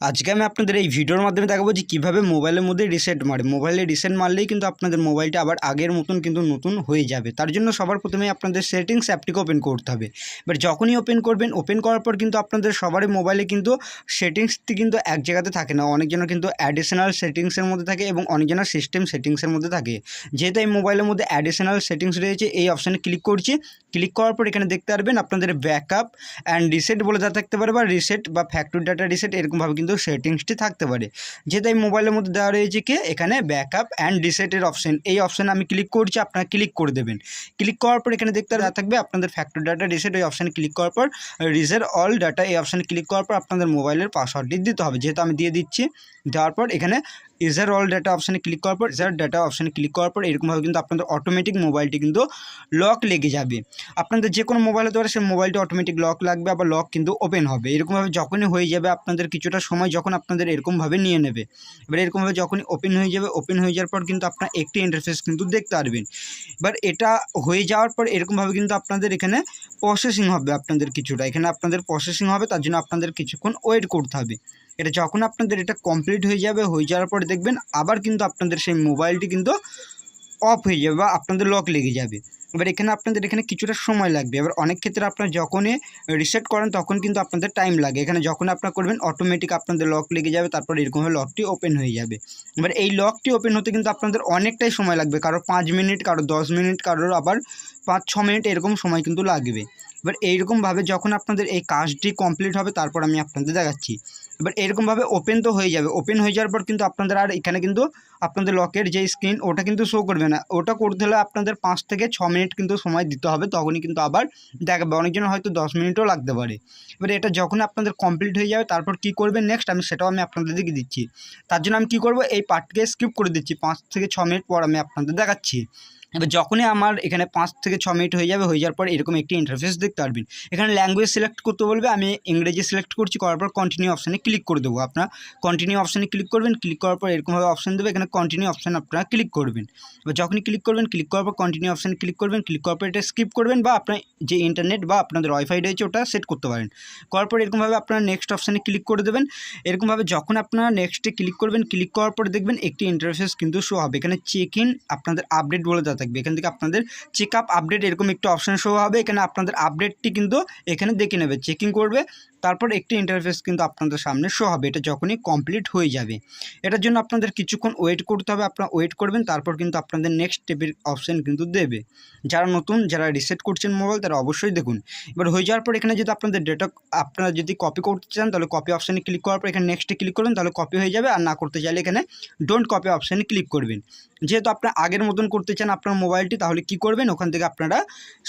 আজকে আমি আপনাদের এই ভিডিওর মাধ্যমে দেখাবো যে কীভাবে মোবাইলের মধ্যে রিসেট মারে। মোবাইলে রিসেট মারলেই কিন্তু আপনাদের মোবাইলটা আবার আগের মতন কিন্তু নতুন হয়ে যাবে। তার জন্য সবার প্রথমে আপনাদের সেটিংস অ্যাপটিকে ওপেন করতে হবে। এবার যখনই ওপেন করবেন ওপেন করার পর কিন্তু আপনাদের সবারই মোবাইলে কিন্তু সেটিংসটি কিন্তু এক জায়গাতে থাকে না। অনেকজনের কিন্তু অ্যাডিশনাল সেটিংসের মধ্যে থাকে এবং অনেকজনের সিস্টেম সেটিংসের মধ্যে থাকে। যেহেতু এই মোবাইলের মধ্যে অ্যাডিশনাল সেটিংস রয়েছে, এই অপশানে ক্লিক করছি। ক্লিক করার পর এখানে দেখতে পারবেন আপনাদের ব্যাকআপ অ্যান্ড রিসেট বলে যা থাকতে পারে বা রিসেট বা ফ্যাক্টরি ডাটা রিসেট এরকমভাবে কিন্তু সেটিংসটি থাকতে পারে। যেহেতু এই মোবাইলের মধ্যে দেওয়া রয়েছে কি, এখানে ব্যাকআপ অ্যান্ড ডিসেটের অপশন এই অপশানে আমি ক্লিক করছি, আপনারা ক্লিক করে দেবেন। ক্লিক করার পর এখানে দেখতে থাকবে, আপনাদের ফ্যাক্টরি ডাটা রিসেট এই অপশানে ক্লিক করার পর রিসেট অল ডাটা এই অপশানে ক্লিক করার পর আপনাদের মোবাইলের পাসওয়ার্ডটি দিতে হবে। যেহেতু আমি দিয়ে দিচ্ছি, দেওয়ার পর এখানে ইজার অল ডাটা অপশানে ক্লিক করার পর ইজার ডাটা অপশানে ক্লিক করার পর, এরকমভাবে কিন্তু আপনাদের অটোমেটিক মোবাইলটি কিন্তু লক লেগে যাবে। আপনাদের যে কোনো মোবাইল হতে পারে, সেই মোবাইলটি অটোমেটিক লক লাগবে, আবার লক কিন্তু ওপেন হবে। এরকমভাবে যখনই হয়ে যাবে, আপনাদের কিছুটা সময় যখন আপনাদের এরকমভাবে নিয়ে নেবে। এবার এরকমভাবে যখনই ওপেন হয়ে যাবে ওপেন হয়ে যাওয়ার পর কিন্তু আপনার একটি ইন্টারফেস কিন্তু দেখতে পারবেন। এবার এটা হয়ে যাওয়ার পর এরকমভাবে কিন্তু আপনাদের এখানে প্রসেসিং হবে আপনাদের কিছুটা। এখানে আপনাদের প্রসেসিং হবে, তার জন্য আপনাদের কিছুক্ষণ ওয়েট করতে হবে। এটা যখন আপনাদের এটা কমপ্লিট হয়ে যাবে, হয়ে যাওয়ার পরে দেখবেন আবার কিন্তু আপনাদের সেই মোবাইলটি কিন্তু অফ হয়ে যাবে বা আপনাদের লক লেগে যাবে। এবার এখানে আপনাদের এখানে কিছুটা সময় লাগবে। এবার অনেক ক্ষেত্রে আপনার যখনই রিসেট করেন, তখন কিন্তু আপনাদের টাইম লাগে। এখানে যখন আপনার করবেন অটোমেটিক আপনাদের লক লেগে যাবে, তারপর এরকমভাবে লকটি ওপেন হয়ে যাবে। এবার এই লকটি ওপেন হতে কিন্তু আপনাদের অনেকটাই সময় লাগবে। কারও পাঁচ মিনিট কারও দশ মিনিট কারোর আবার পাঁচ, ছ মিনিট এরকম সময় কিন্তু লাগবে। এবার এইরকমভাবে যখন আপনাদের এই কাজটি কমপ্লিট হবে, তারপর আমি আপনাদের দেখাচ্ছি। এবার এরকমভাবে ওপেন তো হয়ে যাবে। ওপেন হয়ে যাওয়ার পর কিন্তু আপনাদের আর এখানে কিন্তু আপনাদের লকের যে স্ক্রিন ওটা কিন্তু শো করবে না। ওটা করতে হলে আপনাদের পাঁচ থেকে ছ মিনিট কিন্তু সময় দিতে হবে, তখনই কিন্তু আবার দেখাবে। অনেকজন হয়তো দশ মিনিটও লাগতে পারে। এবার এটা যখন আপনাদের কমপ্লিট হয়ে যাবে, তারপর কি করবেন নেক্সট আমি সেটাও আমি আপনাদের দিকে দিচ্ছি। তার জন্য আমি কী করব? এই পার্টকে স্কিপ করে দিচ্ছি। পাঁচ থেকে ছ মিনিট পর আমি আপনাদের দেখাচ্ছি। এবার যখনই আমার এখানে পাঁচ থেকে ছ মিনিট হয়ে যাবে, হয়ে যাওয়ার পর এরকম একটি ইন্টারফেস দেখতে পারবেন। এখানে ল্যাঙ্গুয়েজ সিলেক্ট করতে বলবে, আমি ইংরেজি সিলেক্ট করছি, করার পর কন্টিনিউ অপশানে ক্লিক করে দেবো। আপনার কন্টিনিউ অপশানে ক্লিক করবেন ক্লিক করার পর এরকমভাবে অপশান দেবে, এখানে কন্টিনিউ অপশান আপনারা ক্লিক করবেন। এবার যখনই ক্লিক করবেন ক্লিক করার পর কন্টিনিউ অপশানে ক্লিক করবেন ক্লিক করার পর এটা স্কিপ করবেন বা আপনার যে ইন্টারনেট বা আপনাদের ওয়াইফাই রয়েছে ওটা সেট করতে পারেন। করার পর এরকমভাবে আপনারা নেক্সট অপশানে ক্লিক করে দেবেন। এরকমভাবে যখন আপনারা নেক্সটে ক্লিক করবেন ক্লিক করার পর দেখবেন একটি ইন্টারফেস কিন্তু শো হবে। এখানে চেক ইন আপনাদের আপডেট বলে থাকবে। এখান থেকে আপনাদের চেক আপ আপডেট এরকম একটু অপশান শো হবে। এখানে আপনাদের আপডেটটি কিন্তু এখানে দেখে নেবে। চেকিং করবে। তারপর একটি ইন্টারফেস কিন্তু আপনাদের সামনে শো হবে। এটা যখনই কমপ্লিট হয়ে যাবে। এটার জন্য আপনাদের কিছুক্ষণ ওয়েট করতে হবে। আপনারা ওয়েট করবেন, তারপর কিন্তু আপনাদের নেক্সট স্টেপের অপশান কিন্তু দেবে। যারা নতুন, যারা রিসেট করছেন মোবাইল তারা অবশ্যই দেখুন। এবার হয়ে যাওয়ার পর এখানে যদি আপনাদের ডেটা আপনারা যদি কপি করতে চান, তাহলে কপি অপশানে ক্লিক করার পর এখানে নেক্সটে ক্লিক করবেন, তাহলে কপি হয়ে যাবে। আর না করতে চাইলে এখানে ডোন্ট কপি অপশানে ক্লিক করবেন। যেহেতু আপনার আগের মতন করতে চান আপনার মোবাইলটি তাহলে কি করবেন? ওখান থেকে আপনারা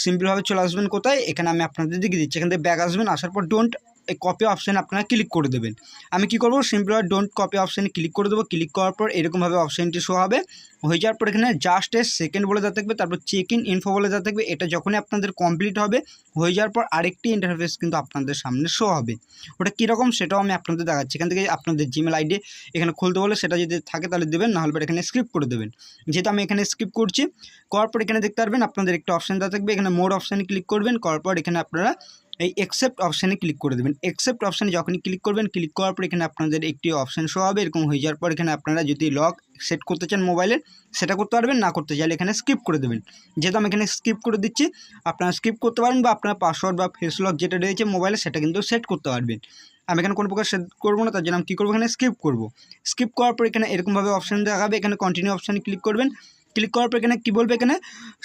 সিম্পলভাবে চলে আসবেন কোথায়? এখানে আমি আপনাদের দিকে দিচ্ছি। এখান থেকে ব্যাগ আসবেন, আসার পর ডোন্ট এই কপি অপশানে আপনারা ক্লিক করে দেবেন। আমি কি করব? সিম্পল ডোন্ট কপি অপশানে ক্লিক করে দেবো। ক্লিক করার পর এরকমভাবে অপশানটি শো হবে। হয়ে যাওয়ার পর এখানে জাস্ট এ সেকেন্ড বলে দেওয়া থাকবে, তারপর চেক ইন ইনফো বলে দেওয়া থাকবে। এটা যখনই আপনাদের কমপ্লিট হবে, হয়ে যাওয়ার পর আরেকটি ইন্টারফেস কিন্তু আপনাদের সামনে শো হবে। ওটা কীরকম সেটাও আমি আপনাদের দেখাচ্ছি। এখান থেকে আপনাদের জিমেল আইডি এখানে খুলতে বলে সেটা যদি থাকে তাহলে দেবেন নাহলে পর এখানে স্কিপ করে দেবেন। যেহেতু আমি এখানে স্কিপ করছি, করার পর এখানে দেখতে পারবেন, আপনাদের একটা অপশান দেওয়া থাকবে। এখানে মোড অপশানে ক্লিক করবেন, করার পর এখানে আপনারা এই অ্যাকসেপ্ট অপশানে ক্লিক করে দেবেন। অ্যাকসেপ্ট অপশানে যখনই ক্লিক করবেন ক্লিক করার পর এখানে আপনাদের একটি অপশান শো হবে। এরকম হয়ে যাওয়ার পর এখানে আপনারা যদি লক সেট করতে চান মোবাইলের সেটা করতে পারবেন, না করতে চাইলে এখানে স্কিপ করে দেবেন। যেহেতু আমি এখানে স্কিপ করে দিচ্ছি, আপনারা স্কিপ করতে পারেন বা আপনার পাসওয়ার্ড বা ফেস লক যেটা রয়েছে মোবাইলে সেটা কিন্তু সেট করতে পারবেন। আমি এখানে কোনো প্রকার সেট করব না, তার জন্য আমি কী করব এখানে স্কিপ করব। স্কিপ করার পর এখানে এরকমভাবে অপশান দেখাবে, এখানে কন্টিনিউ অপশানে ক্লিক করবেন। ক্লিক করার পর এখানে কী বলবে এখানে?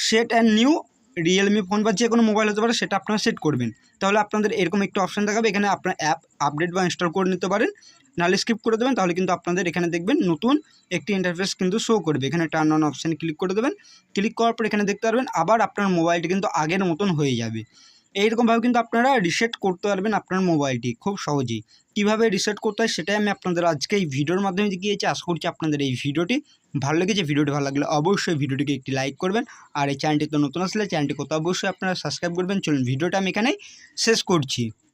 Set and new Realme phone বা যে কোনো মোবাইল হতে পারে, সেটা আপনারা সেট করবেন। তাহলে আপনাদের এরকম একটু অপশান দেখাবে, এখানে আপনার অ্যাপ আপডেট বা ইনস্টল করে নিতে পারেন। নাহলে স্কিপ করে দেবেন, তাহলে কিন্তু আপনাদের এখানে দেখবেন নতুন একটি ইন্টারফেস কিন্তু শো করবে। এখানে টার্ন অন অপশানে ক্লিক করে দেবেন। ক্লিক করার পর এখানে দেখতে পারবেন, আবার আপনার মোবাইলটি কিন্তু আগের মতন হয়ে যাবে। এইরকমভাবে কিন্তু আপনারা রিসেট করতে পারবেন আপনার মোবাইলটি খুব সহজেই। কীভাবে রিসেট করতে হয়, সেটাই আমি আপনাদের আজকে এই ভিডিওর মাধ্যমে দেখিয়েছি। আশা করছি আপনাদের এই ভিডিওটি ভালো লেগেছে, ভিডিওটি ভালো লাগলে অবশ্যই ভিডিওটিকে একটি লাইক করবেন। আর এই চ্যানেলটি তো নতুন আসলে চ্যানেলটি কত অবশ্যই আপনারা সাবস্ক্রাইব করবেন। চলুন, ভিডিওটা আমি এখানেই শেষ করছি।